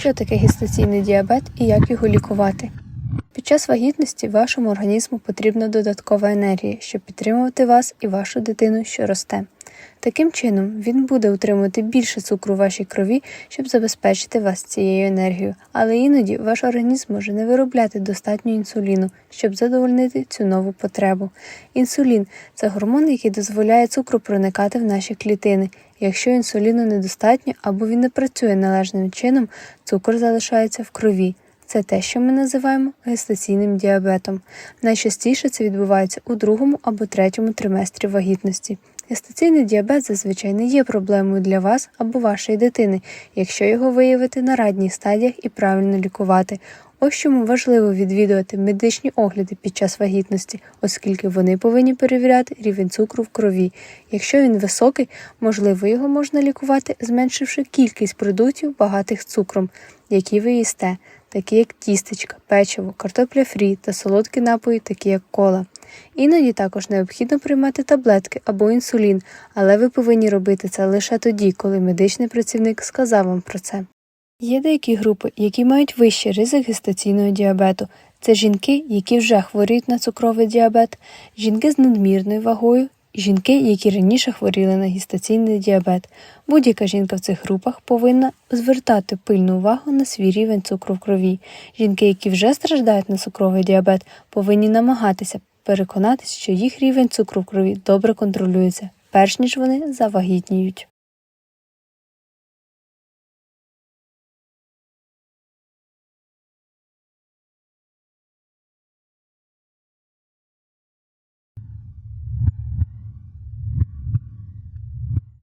Що таке гестаційний діабет і як його лікувати? Під час вагітності вашому організму потрібна додаткова енергія, щоб підтримувати вас і вашу дитину, що росте. Таким чином, він буде утримувати більше цукру в вашій крові, щоб забезпечити вас цією енергією, але іноді ваш організм може не виробляти достатньо інсуліну, щоб задовольнити цю нову потребу. Інсулін це гормон, який дозволяє цукру проникати в наші клітини. Якщо інсуліну недостатньо або він не працює належним чином, цукор залишається в крові. Це те, що ми називаємо гестаційним діабетом. Найчастіше це відбувається у другому або третьому триместрі вагітності. Гестаційний діабет зазвичай не є проблемою для вас або вашої дитини, якщо його виявити на ранніх стадіях і правильно лікувати. Ось чому важливо відвідувати медичні огляди під час вагітності, оскільки вони повинні перевіряти рівень цукру в крові. Якщо він високий, можливо, його можна лікувати, зменшивши кількість продуктів, багатих цукром, які ви їсте, такі як тістечка, печиво, картопля фрі та солодкі напої, такі як кола. Іноді також необхідно приймати таблетки або інсулін, але ви повинні робити це лише тоді, коли медичний працівник сказав вам про це. Є деякі групи, які мають вищий ризик гестаційного діабету. Це жінки, які вже хворіють на цукровий діабет, жінки з надмірною вагою, жінки, які раніше хворіли на гестаційний діабет. Будь-яка жінка в цих групах повинна звертати пильну увагу на свій рівень цукру в крові. Жінки, які вже страждають на цукровий діабет, повинні намагатися переконатися, що їх рівень цукру в крові добре контролюється, перш ніж вони завагітніють.